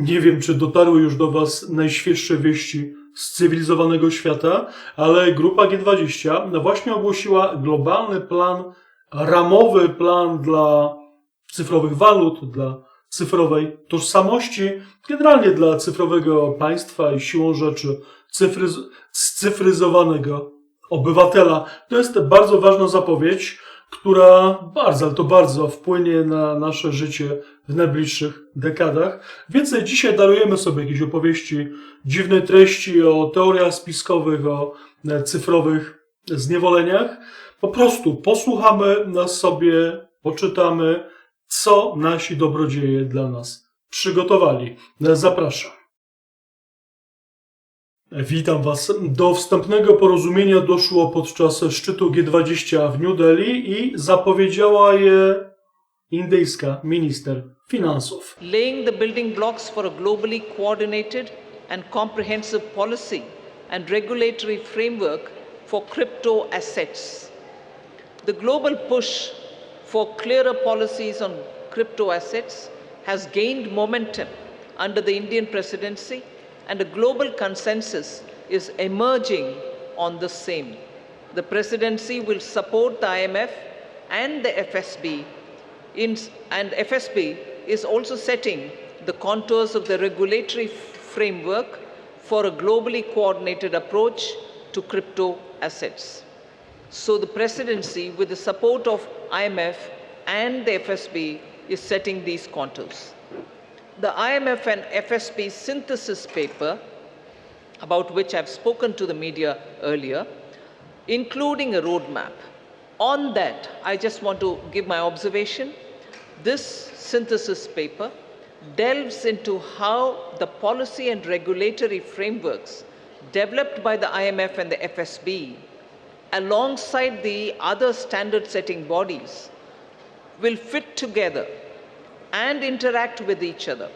Nie wiem, czy dotarły już do Was najświeższe wieści z cywilizowanego świata, ale grupa G20 właśnie ogłosiła globalny plan, ramowy plan dla cyfrowych walut, dla cyfrowej tożsamości, generalnie dla cyfrowego państwa i siłą rzeczy cyfryz scyfryzowanego obywatela. To jest bardzo ważna zapowiedź, która bardzo, ale to bardzo wpłynie na nasze życie w najbliższych dekadach. Więcej dzisiaj darujemy sobie jakieś opowieści, dziwne treści o teoriach spiskowych, o e, cyfrowych zniewoleniach. Po prostu posłuchamy nas sobie, poczytamy, co nasi dobrodzieje dla nas przygotowali. Zapraszam. Witam Was. Do wstępnego porozumienia doszło podczas szczytu G20 w New Delhi i zapowiedziała je indyjska minister finansów. laying the building blocks for a globally coordinated and comprehensive policy and regulatory framework for crypto assets. The global push for clearer policies on crypto assets has gained momentum under the Indian presidency, and a global consensus is emerging on the same. The presidency will support the IMF and the FSB in, and FSB is also setting the contours of the regulatory framework for a globally coordinated approach to crypto assets. So the presidency, with the support of IMF and the FSB, is setting these contours. The IMF and FSB synthesis paper, about which I've spoken to the media earlier, including a roadmap. On that, I just want to give my observation. This synthesis paper delves into how the policy and regulatory frameworks developed by the IMF and the FSB, alongside the other standard setting bodies, will fit together and interact with each other.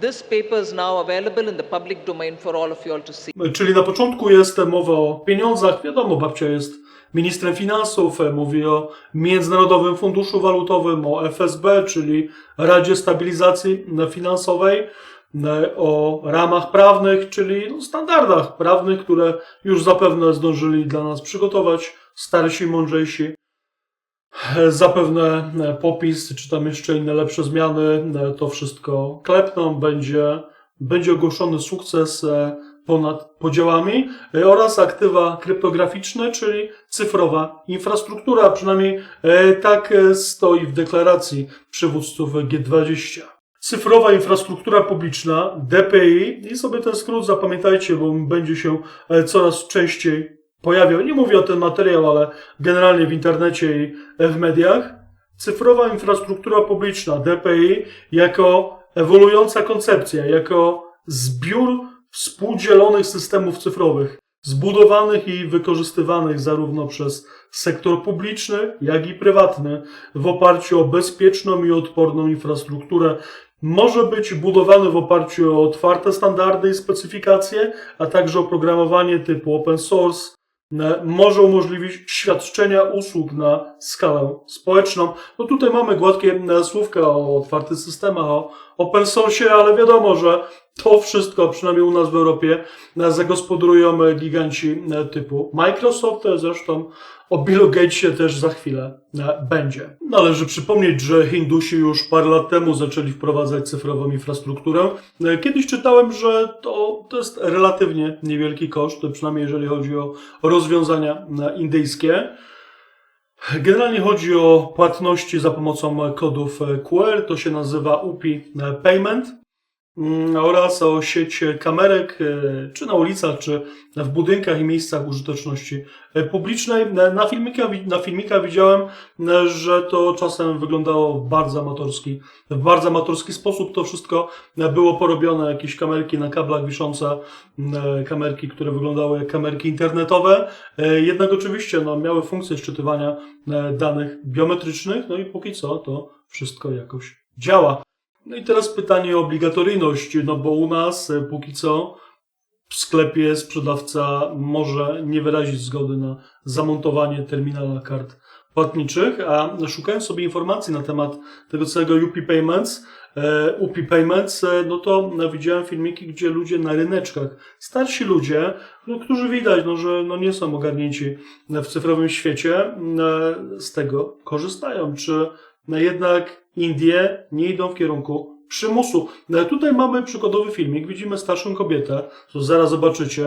This paper is now available in the public domain for all of you all to see. Czyli na początku jest mowa o pieniądzach. Wiadomo, babcia jest ministrem finansów, e, mówi o Międzynarodowym Funduszu Walutowym, o FSB, czyli Radzie Stabilizacji Finansowej, e, o ramach prawnych, czyli no, standardach prawnych, które już zapewne zdążyli dla nas przygotować starsi, mądrzejsi. Zapewne e, popis, czy tam jeszcze inne lepsze zmiany, e, to wszystko klepną, będzie, będzie ogłoszony sukces e, ponad podziałami oraz aktywa kryptograficzne, czyli cyfrowa infrastruktura, przynajmniej tak stoi w deklaracji przywódców G20. Cyfrowa infrastruktura publiczna, DPI, i sobie ten skrót zapamiętajcie, bo będzie się coraz częściej pojawiał. Nie mówię o tym materiał, ale generalnie w internecie i w mediach. Cyfrowa infrastruktura publiczna, DPI, jako ewoluująca koncepcja, jako zbiór współdzielonych systemów cyfrowych, zbudowanych i wykorzystywanych zarówno przez sektor publiczny, jak i prywatny, w oparciu o bezpieczną i odporną infrastrukturę, może być budowany w oparciu o otwarte standardy i specyfikacje, a także oprogramowanie typu open source, może umożliwić świadczenia usług na skalę społeczną. No tutaj mamy gładkie e, słówka o otwartych systemach, o open source, ale wiadomo, że to wszystko, przynajmniej u nas w Europie, e, zagospodarują e, giganci e, typu Microsoft, zresztą o Billu Gatesie też za chwilę będzie. Należy przypomnieć, że Hindusi już parę lat temu zaczęli wprowadzać cyfrową infrastrukturę. Kiedyś czytałem, że to, to jest relatywnie niewielki koszt, przynajmniej jeżeli chodzi o rozwiązania indyjskie. Generalnie chodzi o płatności za pomocą kodów QR, to się nazywa UPI Payment oraz o sieć kamerek, e, czy na ulicach, czy w budynkach i miejscach użyteczności e, publicznej. Na filmikach, na filmikach widziałem, e, że to czasem wyglądało w bardzo amatorski, w bardzo amatorski sposób. To wszystko było porobione, jakieś kamerki na kablach wiszące, kamerki, które wyglądały jak kamerki internetowe. Jednak oczywiście no, miały funkcję szczytywania danych biometrycznych, no i póki co to wszystko jakoś działa. No i teraz pytanie o obligatoryjność, no bo u nas e, póki co w sklepie sprzedawca może nie wyrazić zgody na zamontowanie terminala kart płatniczych, a szukając sobie informacji na temat tego całego UP Payments, e, UPI Payments, e, no to widziałem filmiki, gdzie ludzie na ryneczkach, starsi ludzie, no, którzy widać, no, że no, nie są ogarnięci w cyfrowym świecie, z tego korzystają. Czy no, jednak Indie nie idą w kierunku przymusu. No tutaj mamy przykładowy filmik, widzimy starszą kobietę, co zaraz zobaczycie,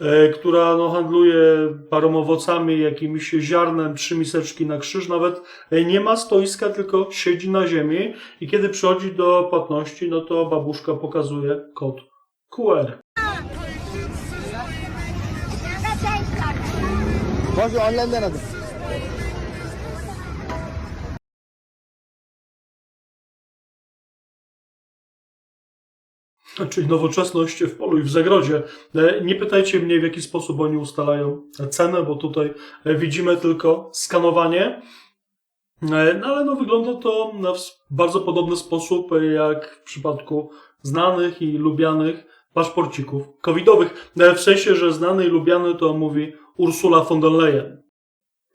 e, która no, handluje parą owocami, jakimś ziarnem, trzy miseczki na krzyż, nawet e, nie ma stoiska, tylko siedzi na ziemi i kiedy przychodzi do płatności, no to babuszka pokazuje kod QR. Może online na radę. Czyli nowoczesność w polu i w zagrodzie. E, Nie pytajcie mnie, w jaki sposób oni ustalają cenę, bo tutaj e, widzimy tylko skanowanie. E, No ale no, wygląda to w bardzo podobny sposób jak w przypadku znanych i lubianych paszporcików covidowych. W sensie, że znany i lubiany to mówi Ursula von der Leyen.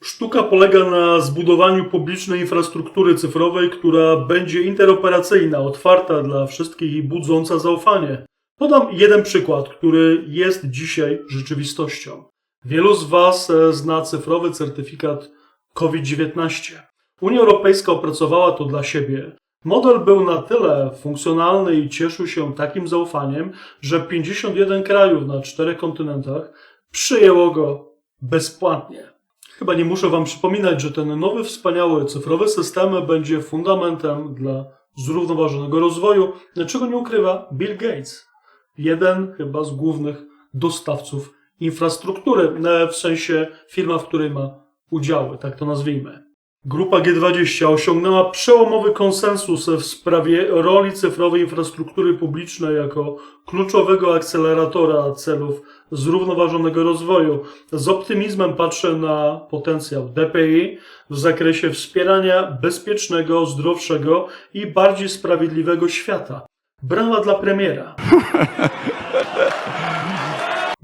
Sztuka polega na zbudowaniu publicznej infrastruktury cyfrowej, która będzie interoperacyjna, otwarta dla wszystkich i budząca zaufanie. Podam jeden przykład, który jest dzisiaj rzeczywistością. Wielu z Was e, zna cyfrowy certyfikat COVID-19. Unia Europejska opracowała to dla siebie. Model był na tyle funkcjonalny i cieszył się takim zaufaniem, że 51 krajów na czterech kontynentach przyjęło go bezpłatnie. Chyba nie muszę Wam przypominać, że ten nowy, wspaniały cyfrowy system będzie fundamentem dla zrównoważonego rozwoju, czego nie ukrywa Bill Gates. Jeden chyba z głównych dostawców infrastruktury, e, w sensie firma, w której ma udziały, tak to nazwijmy. Grupa G20 osiągnęła przełomowy konsensus w sprawie roli cyfrowej infrastruktury publicznej jako kluczowego akceleratora celów zrównoważonego rozwoju. Z optymizmem patrzę na potencjał DPI w zakresie wspierania bezpiecznego, zdrowszego i bardziej sprawiedliwego świata. Brawa dla premiera.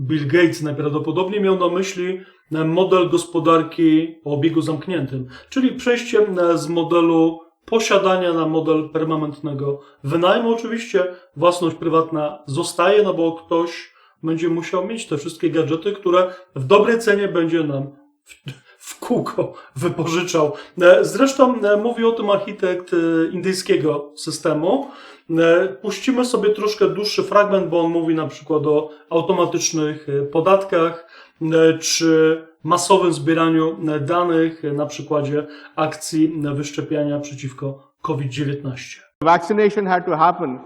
Bill Gates najprawdopodobniej miał na myśli model gospodarki o obiegu zamkniętym, czyli przejście z modelu posiadania na model permanentnego wynajmu. Oczywiście własność prywatna zostaje, no bo ktoś będzie musiał mieć te wszystkie gadżety, które w dobrej cenie będzie nam w, kółko wypożyczał. E, Zresztą e, mówi o tym architekt e, indyjskiego systemu. Puścimy sobie troszkę dłuższy fragment, bo on mówi na przykład o automatycznych podatkach czy masowym zbieraniu danych na przykładzie akcji wyszczepiania przeciwko COVID-19. vaccination had to happen,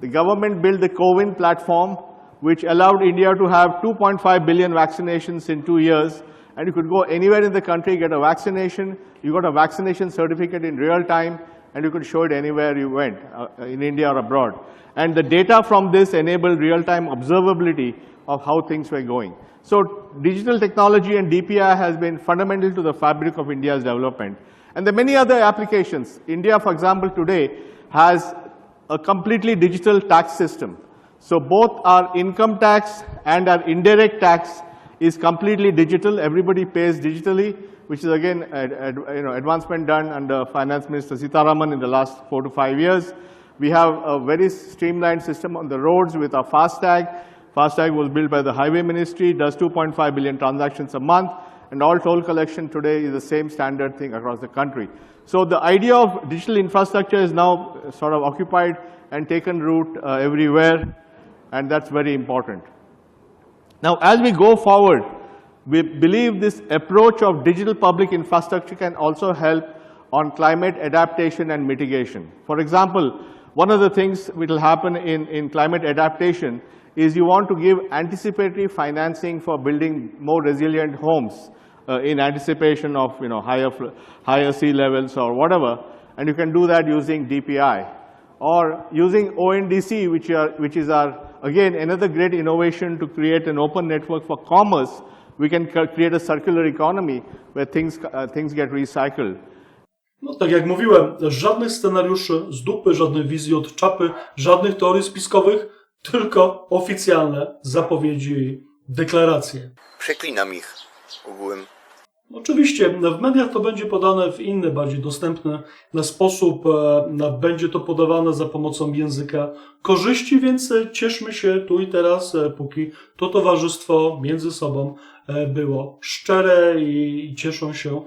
the government built the CoWIN platform, which allowed India to have 2.5 billion vaccinations in two years. And you could go anywhere in the country, get a vaccination, you got a vaccination certificate in real time, and you could show it anywhere you went, uh, in India or abroad. And the data from this enabled real-time observability of how things were going. So digital technology and DPI has been fundamental to the fabric of India's development. And there are many other applications. India, for example, today has a completely digital tax system. So both our income tax and our indirect tax is completely digital. Everybody pays digitally, which is again ad, ad, you know, advancement done under Finance Minister Sitaraman in the last four to five years. We have a very streamlined system on the roads with our FASTag. FASTag was built by the Highway Ministry, does 2.5 billion transactions a month, and all toll collection today is the same standard thing across the country. So the idea of digital infrastructure is now sort of occupied and taken root uh, everywhere, and that's very important. Now, as we go forward, we believe this approach of digital public infrastructure can also help on climate adaptation and mitigation. For example, one of the things which will happen in, in climate adaptation is you want to give anticipatory financing for building more resilient homes uh, in anticipation of you know, higher, higher sea levels or whatever, and you can do that using DPI or using ONDC, which, are, which is our, again, another great innovation to create an open network for commerce, we can create a circular economy where things, uh, things get recycled. No tak jak mówiłem, żadnych scenariuszy z dupy, żadnych wizji od czapy, żadnych teorii spiskowych, tylko oficjalne zapowiedzi i deklaracje. Przeklinam ich ogółem. Oczywiście w mediach to będzie podane w inny, bardziej dostępny sposób. e, Będzie to podawane za pomocą języka korzyści, więc e, cieszmy się tu i teraz, e, póki to towarzystwo między sobą było szczere i cieszą się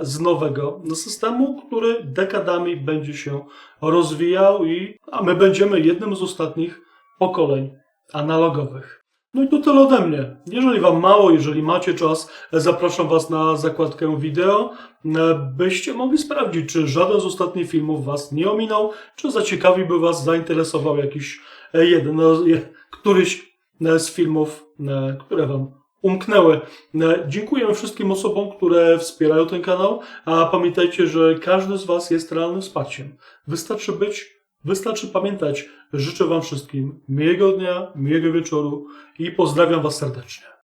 z nowego systemu, który dekadami będzie się rozwijał, i, a my będziemy jednym z ostatnich pokoleń analogowych. No i to tyle ode mnie. Jeżeli Wam mało, jeżeli macie czas, zapraszam Was na zakładkę wideo, e, byście mogli sprawdzić, czy żaden z ostatnich filmów Was nie ominął, czy zaciekawiłby Was, zainteresował jakiś e, jeden, no, któryś e, z filmów, e, które Wam umknęły. E, Dziękuję wszystkim osobom, które wspierają ten kanał, a pamiętajcie, że każdy z Was jest realnym wsparciem. Wystarczy być Wystarczy pamiętać, życzę Wam wszystkim miłego dnia, miłego wieczoru i pozdrawiam Was serdecznie.